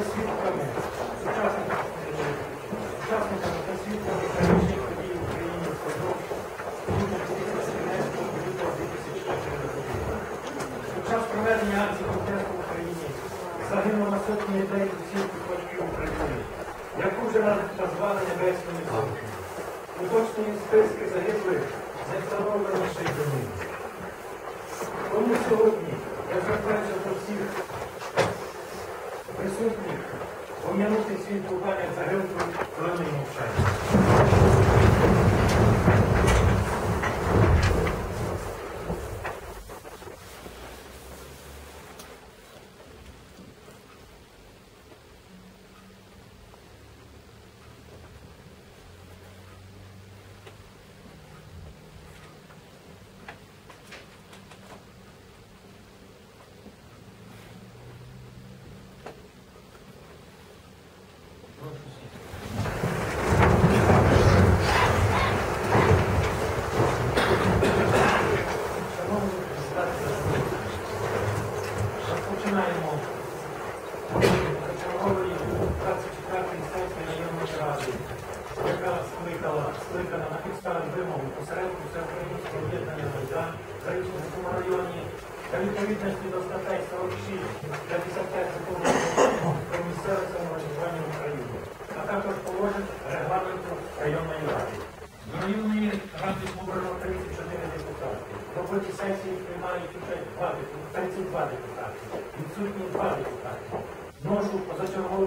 especificamente. минулій сесії приймають участь два депутати, два депутати, відсутні два депутати. Вношу позачергову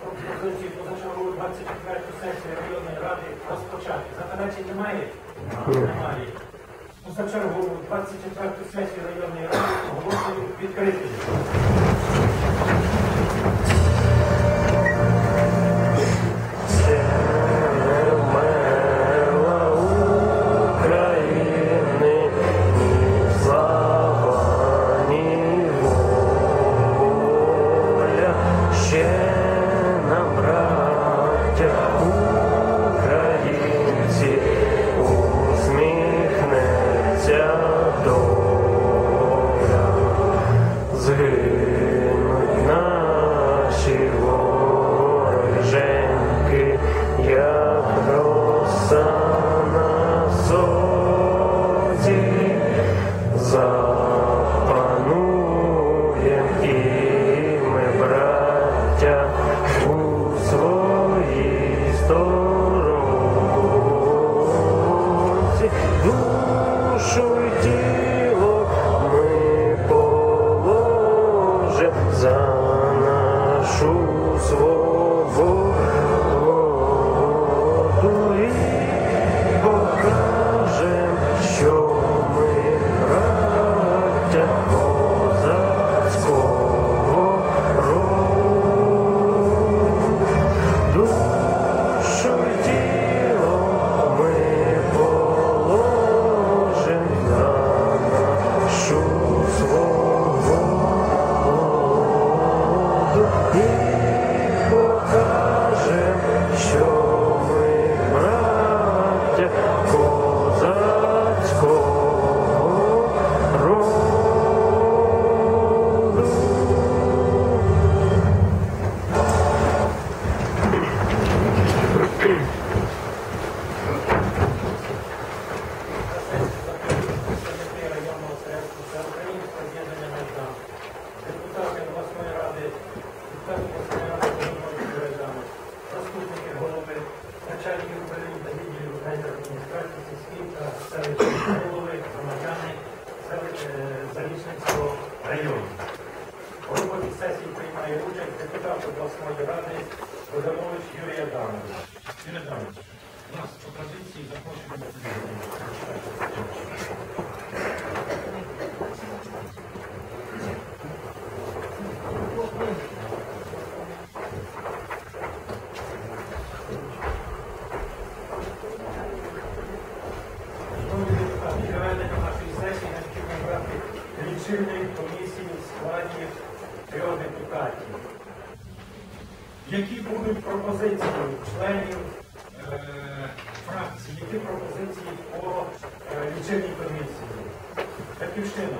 пропозицію позачергову 24 сесію районної ради розпочати. Заперечень немає? Немає. Позачергову 24 сесію районної ради оголошую відкритою. обласної ради Богданович Юрій Адамович. Юрій Адамович, у нас по позиції запрошуємо пропозиції членів е, фракції, які пропозиції по е, комісії? Батьківщина.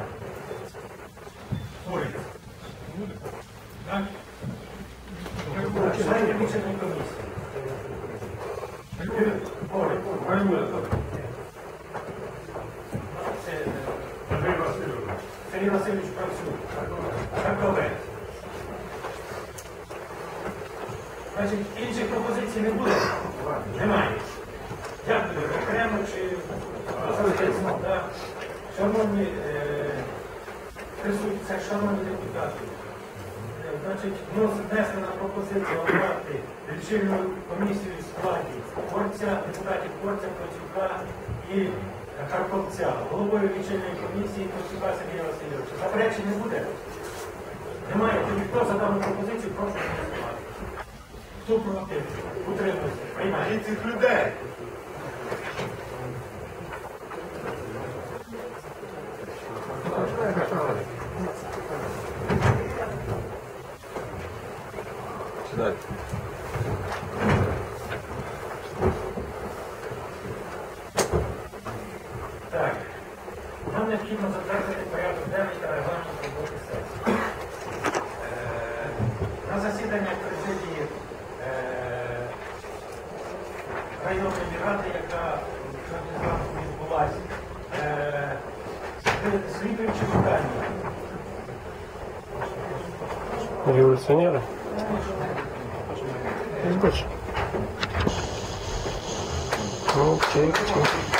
Поряд. Так? Члени лічильної комісії. Поряд. Це, е, е Сергій Васильович працює. Раковець. Значить, інших пропозицій не буде? Немає. Дякую. Окремо чи да. Шановні е, присутні, шановні депутати. Е, Значить, вносить внесена пропозиція обрати лічильну комісію в складі Корця, депутатів Корця, Коцюка і Харковця. Головою лічильної комісії Коцюка Сергія Васильовича. Заперечень не буде? Немає. Тоді хто за дану пропозицію, прошу голосувати. Хто проти? Цих людей. Свидовича Виталия. Революционеры? Здесь больше. Ну, чек, чек.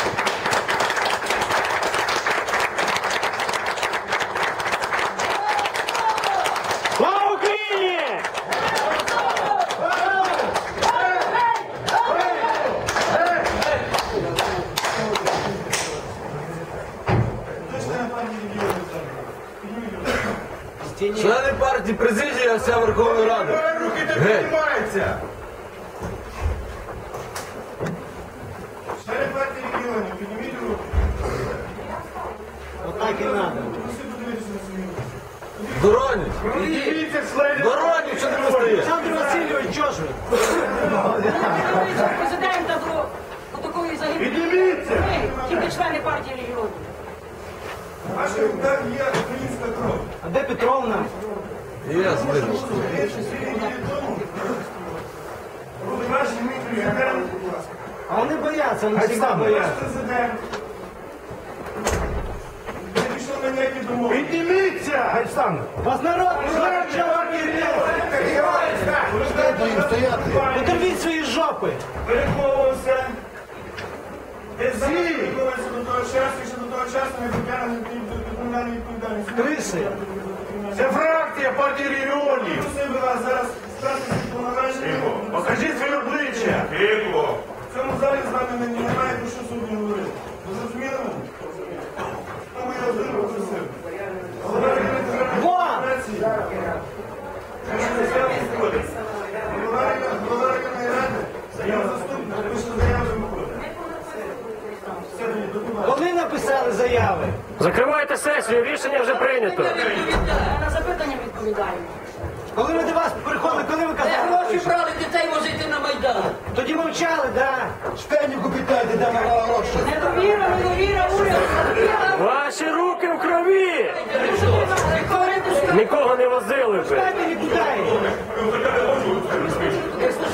Підніміться членів. Що ти не стоїш? Олександр Васильович, чого ж ви? Президента до такої загибелі. Підніміться. Ми, Тільки члени партії регіонів. Ваші руках є українська кров. А де Петровна? Є, збив. Буде ваш мій президент, А вони бояться, вони завжди ваш бояться. президент. Не пішов на ніякі домови. Підніміться! Олександр, вас народ Подивіть свої жопи. Переховувався. Десь переховувався до того часу, і ще до того часу не притягнений до кримінальної відповідальності. Криси. Це фракція партії регіонів. Покажіть своє обличчя. Тихо. В цьому залі з вами не- немає про що сьогодні говорити. Ви зрозуміли мене? Тому я один попросив. Голова районної державної Во! адміністрації. Якщо це справді входить. Голова район- голова районної ради, заява заступник, напише заяву і виходить. Все, тоді, до написали заяви. Закривайте сесію, рішення вже прийнято. На запитання відповідаємо. Коли ми до вас приходили, коли ви Де казали? гроші брали дітей возити на Майдан? Тоді мовчали, да. Штенюку питайте, де мала гроші. Недовіра, недовіра, уряд. Ваші руки в крові! Нікого не возили би. Штати нікуди. Слухайте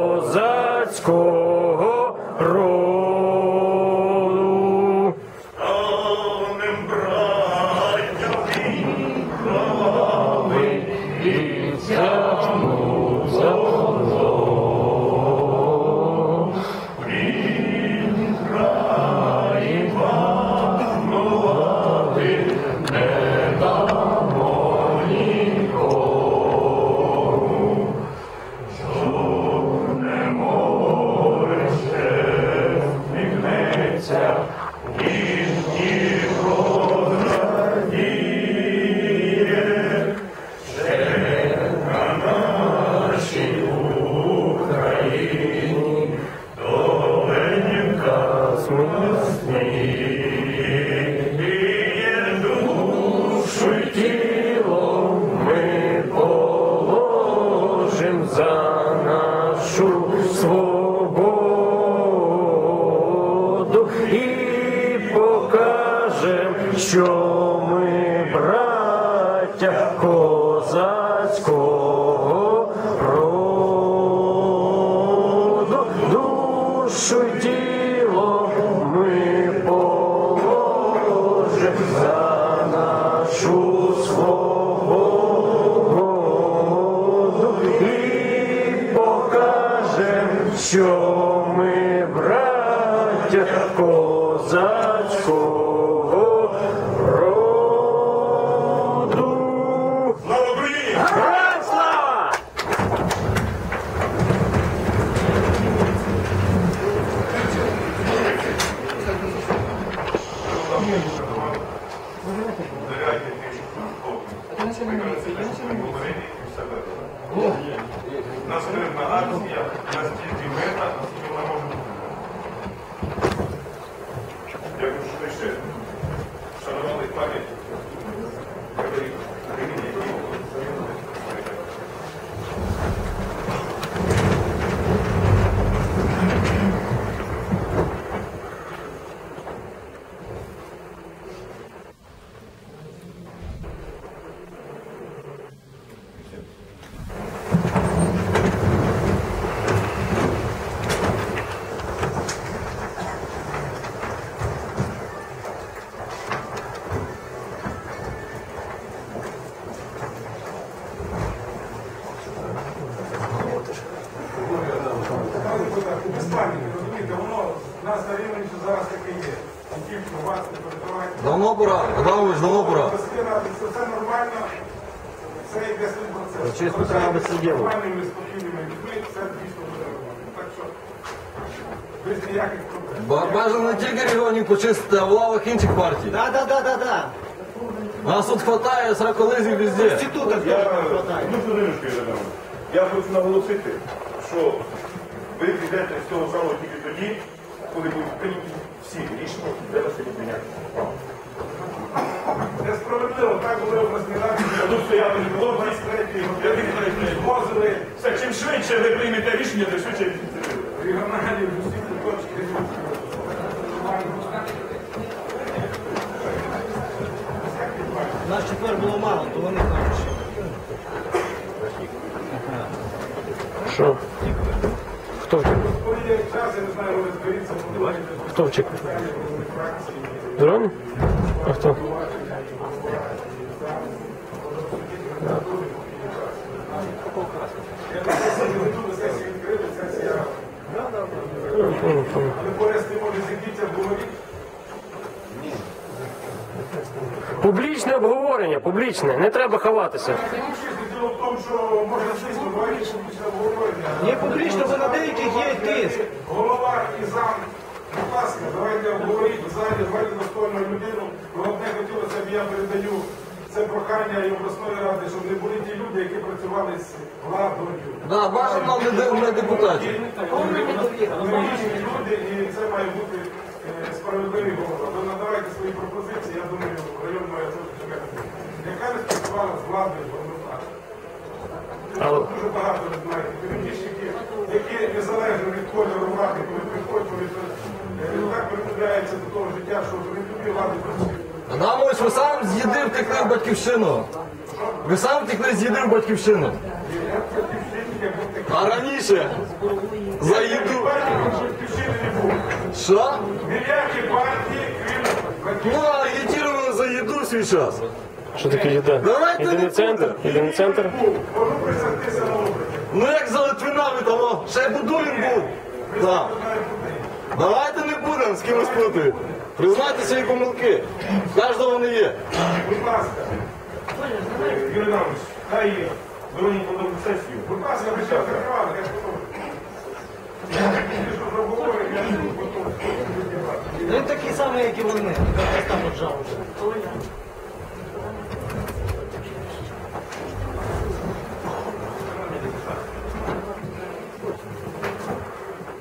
Нормальними, спокійними людьми це дійсно буде робити. Так що без ніяких проблем. Ба- Бажано не тільки регіонів почистити, а в лавах інших партій. Да, да, да, да, да. Нас тут хватає сраколизів везде. Інститутах Я теж не хватає. одну хвилиночку, я додам. Я хочу наголосити, що ви підете з цього залу тільки тоді, коли будуть прийняті всі рішення, які треба сьогодні прийняти. Несправедливо, так були. Тут стояли хлопці, 23 я возили Все, чим швидше ви приймете рішення, тим швидше ініціативи. регіональні в усі куточки. Нас четвер було мало, то вони кажуть, що. Що? Хто втік? Коли є час, я не знаю, ви зберіться, подумайте. Хто втік? Дрони? А хто? Я на сесії не буду, сесії відкрити, сесія Але поряд з тим може закінчиться говорити. Публічне обговорення, публічне, не треба ховатися. Діло в тому, що можна звісно говорити публічне обговорення. Є публічно, бо на деяких є тиск. Голова і зам, будь ласка, давайте обговорити в залі, давайте достойну людину. Головне хотілося б, я передаю це прохання і обласної ради, щоб не були ті люди, які працювали з владою. Да, бажано не, де- не депутатів. Люди, і це має бути справедливий голова. Ви надавайте свої пропозиції, я думаю, район має це чекати. Яка не спрацювала з владою. Але Дуже багато ви знаєте. Політичники, які незалежно від кольору влади, коли приходять, вони е, так придивляються до того життя, що вони тобі влади працюють. А Нам ось ви сам з їди втекли в батьківщину. Ви сам втекли з їди в батьківщину. А раніше за їду. Було. Ніякі партії, крім Ну, агітували за їду в свій час. що таке їда? Давайте Єдиний не центр? Єдиний центр? Можу присягтися на образ. Ну як за Литвина ви того, ще Будулін був. Так. Давайте не будемо з кимось плутати. Признайте свої помилки. В Кожного вони є. Будь ласка. Юрій Іванович, хай є. Вероні подобну сесію. Будь ласка, ви що, закривали, я ж готовий. Ти що проговорив, я не готовий. Він такий самий, як і вони. Там от жав.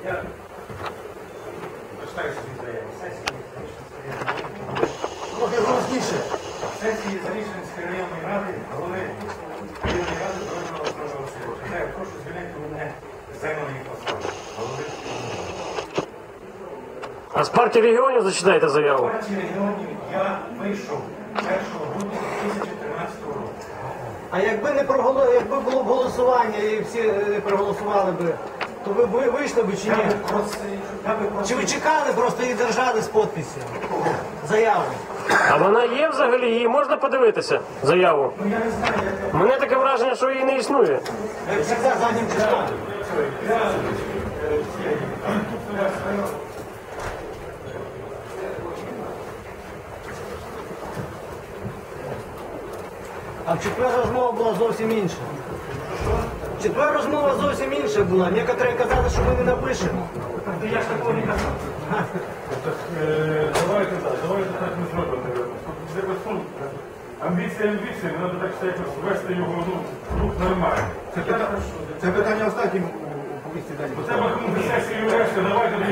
Я почитаю собі заяву. Сесії Трохи голосніше. Сесії Зарічненської районної ради, голови районної ради Дорожнього округу Васильовича. Я прошу звільнити мене з займаної посади. Голови А з партії регіонів зачитайте заяву. партії регіонів я вийшов 1 грудня 2013 року. А якби не проголо... якби було б голосування і всі е, проголосували би, то ви б вийшли б чи Я ні? би просив, я би Чи просив, ви чекали просто і держали з підписю? Заяву. А вона є взагалі, її можна подивитися, заяву. ну я не знаю, як мене таке враження, що її не існує. Як завжди заднім числом. А в четвер розмова була зовсім інша. В четвер розмова зовсім інша була. Некоторі казали, що ми не напишемо. я ж такого не казав. Е, Давайте так, давайте так не зробимо. Це безпункт. Амбіції, амбіції, треба так все якось вести його ну, рух нормально. Це питання, Це питання останнім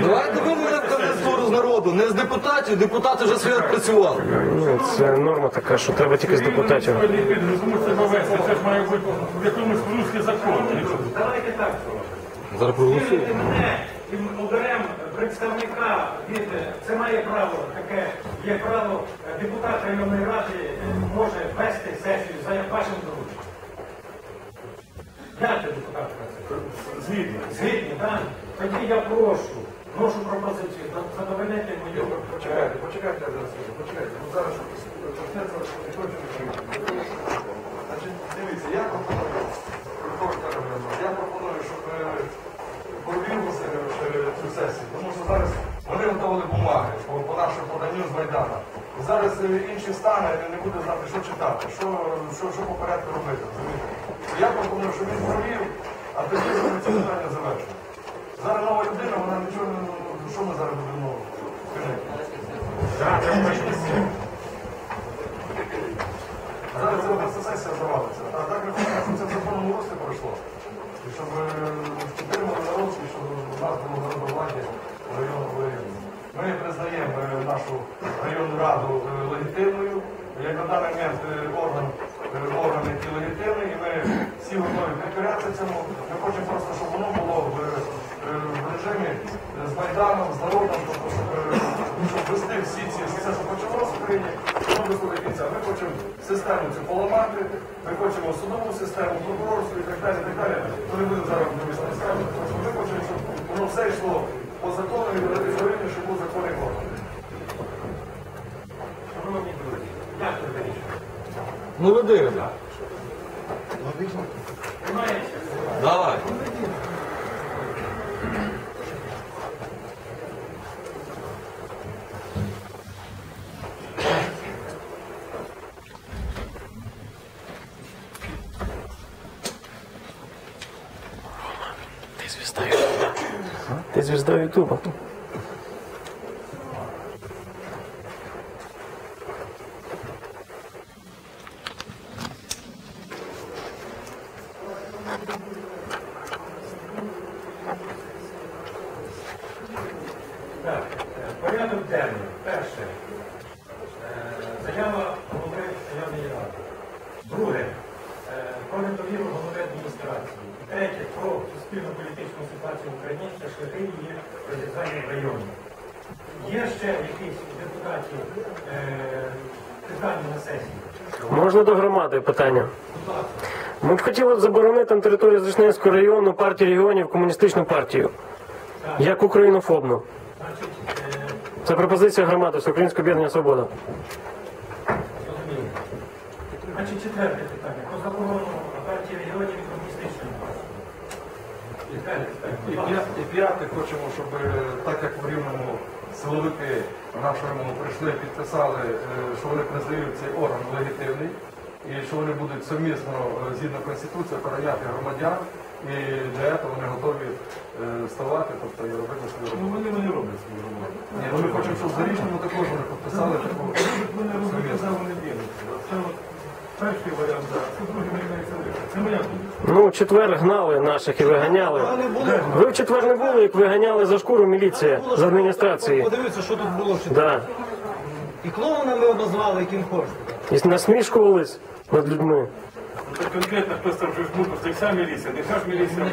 давайте. Виведемо кандидатуру з народу, не з депутатів. Депутати вже своє працювали. Ну, це норма така, що треба тільки з депутатів. Це ж має бути в якомусь русський закон. Давайте так. Зараз проголосуємо. І оберемо представника від це має право таке, є право депутат районної ради може вести сесію за вашим дорученням. Дайте депутат Згідно. Згідні, так? Тоді я прошу, прошу пропозицію, за- задовольнити мою Почекайте, почекайте зараз, почекайте. Ну зараз що почнеться, не хочемо. Значить, дивіться, я пропоную, я пропоную, щоб е, провів е, цю сесію, тому що зараз вони готували бумаги по, нашому поданню з Майдана. І зараз е, інший стане і не буде знати, що читати, що, що, що по порядку робити. Я пропоную, щоб він провів, а ми це питання завершимо. Зараз нова людина, вона нічого не... ну, Що ми зараз будемо? Скажіть. Зараз це просто сесія завалиться. А так хочемо, це в законному руслі пройшло. І щоб е, підтримали народ, і щоб у нас було народовладдя районного рівня. Ми признаємо е, нашу районну раду е, легітимною. Як на даний момент е, орган, е, орган, який легітимний, і ми всі готові підкорятися цьому. Ми хочемо просто, щоб воно було в, е, в режимі е, з Майданом, з народом, тобто, щоб, е, щоб вести всі ці все, що почалося в Україні, воно вести до кінця. Ми хочемо цю поламати, ми хочемо судову систему, прокурорську і так далі, і так далі. То не будемо зараз не скажу, тому що ми хочемо, щоб воно все йшло по закону і рівні, щоб був законний орган. Ну ви дивите. Давай. Ти звезда Ютуба. Так, е, порядок денний. Перше. Е, Заява голови районної ради. Друге. е, Про недовіру голови адміністрації. І Третє. Про суспільну політичну ситуацію в Україні та шляхи її розв'язання в районі. Є ще якісь депутатів е, питання на сесії? Можна до громади питання. Ми б хотіли б заборонити на території Зашненського району партію регіонів комуністичну партію. Як українофобну. Значить, е, Це пропозиція громади Всеукраїнського об'єднання Свобода. зрозуміло. Значить, четверте питання. Про заборону партії регіонів і комуністичної партії. І п'яте питання. І п'яте хочемо, щоб е, так як в Рівному силовики нашому підписали, підписали, е, що вони признають цей орган легітимний, і що вони будуть сумісно е, згідно Конституції охороняти громадян, і для цього вони готові е, ставати, тобто і робити свою роботу. Ну вони вони роблять свою роботу. Ні, ну, ми хочемо, щоб за рішенням також вони підписали таку Вони роблять, вони дінуться. Перший варіант, да. це другий варіант, це моя думка. Ну, в четвер гнали наших і виганяли. Ви в четвер не були, як виганяли за шкуру міліція з адміністрації. Подивіться, що тут було в четвер. Да. І клоунами обозвали, яким хочете. І насмішкувались над людьми. Ну, так конкретно хтось там вже ну, це вся міліція, не вся ж міліція.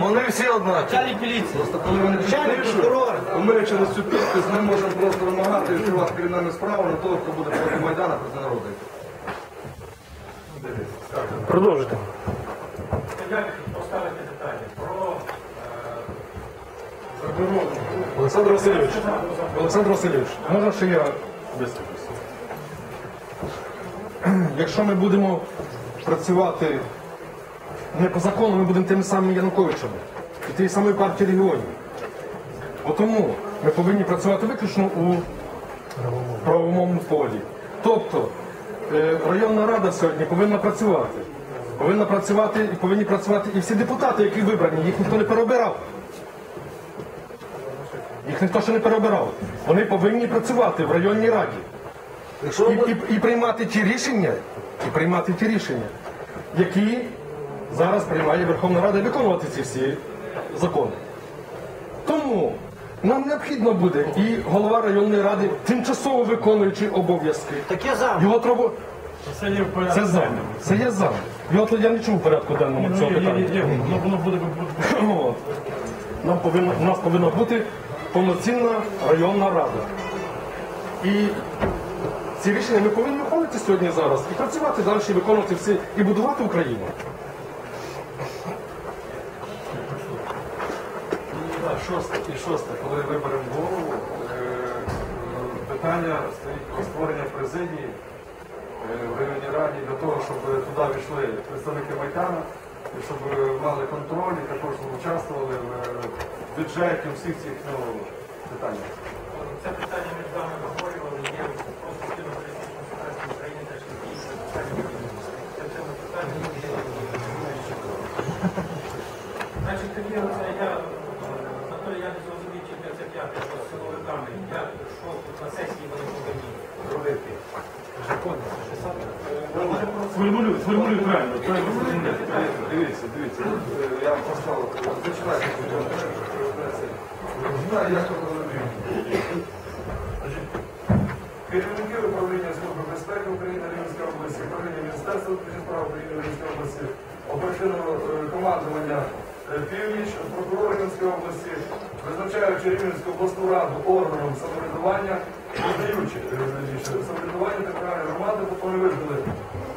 Вони всі однакові. Начальник міліції. Просто коли вони Начальник прокурора. ми через цю підпис ми можемо просто вимагати відкривати кримінальну справу на того, хто буде проти Майдана, проти народу. Продовжуйте. Як поставити питання про Олександр Васильович, Олександр Васильович, можна ще я висловлюся? Якщо ми будемо працювати не по закону, ми будемо тими самими Януковичами і тієї самої партії регіонів. Тому ми повинні працювати виключно у правовому полі. Тобто районна рада сьогодні повинна працювати. Повинна працювати і повинні працювати і всі депутати, які вибрані, їх ніхто не переобирав. Їх ніхто ще не переобирав. Вони повинні працювати в районній раді. І, і, і приймати ті рішення, і приймати ті рішення, які зараз приймає Верховна Рада і виконувати ці всі закони. Тому нам необхідно буде і голова районної ради, тимчасово виконуючи обов'язки. Таке за. Його треба. Це є в порядку. Це зам. Це є зам. Його я не чув у порядку денному Ну, цього питання. воно, воно буде. От. Нам повинна, у нас повинна бути повноцінна районна рада. І ці рішення ми повинні виконувати сьогодні зараз і працювати далі, і виконувати всі, і будувати Україну. І да, шосте, і шосте, коли виберемо голову, е, питання стоїть про створення президії е, в районній раді для того, щоб туди війшли представники Майдану, щоб мали контроль і також участвували в е, бюджеті всіх цих ну, питаннях. це питання з вами обговорювали, є про суспільну політичну ситуацію в Україні та шляхи її розв'язання в районі. Це в цьому питанні ми є. Значить, тоді оце я, е, Анатолій, я не зрозумів, чи це п'яте, що з силовиками, як, що тут на сесії вони повинні робити. Сформулюй, правильно, правильно сформулюй. Дивіться, дивіться, я вам поставив, зачитайте, Знаю, як то розумію. Керівники управління Служби безпеки України Рівненської області, управління Міністерства справ України Рівненської області, оперативного е, командування е, Північ, прокурор Рівненської області, визначаючи Рівненську обласну раду органом самоврядування, визнаючи е, самоврядування територіальної громади, тобто вони визнали,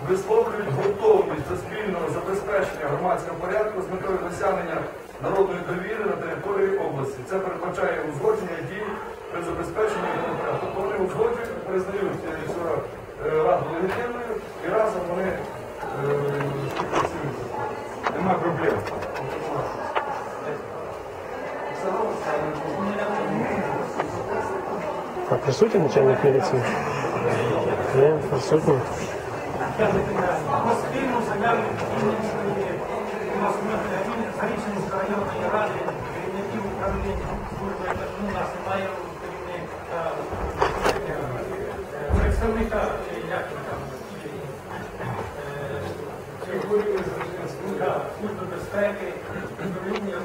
висловлюють готовність до спільного забезпечення громадського порядку з метою досягнення народної довіри на території області. Це передбачає узгодження дій при забезпеченні порядку. Тобто вони узгоджують, признають цю е, раду легітимною і разом вони е, працюють. Нема проблем. Все Спільно заявою Київської Зарічницької районної ради керівників управління служби ну, нас немає керівник представника як там служби безпеки, управління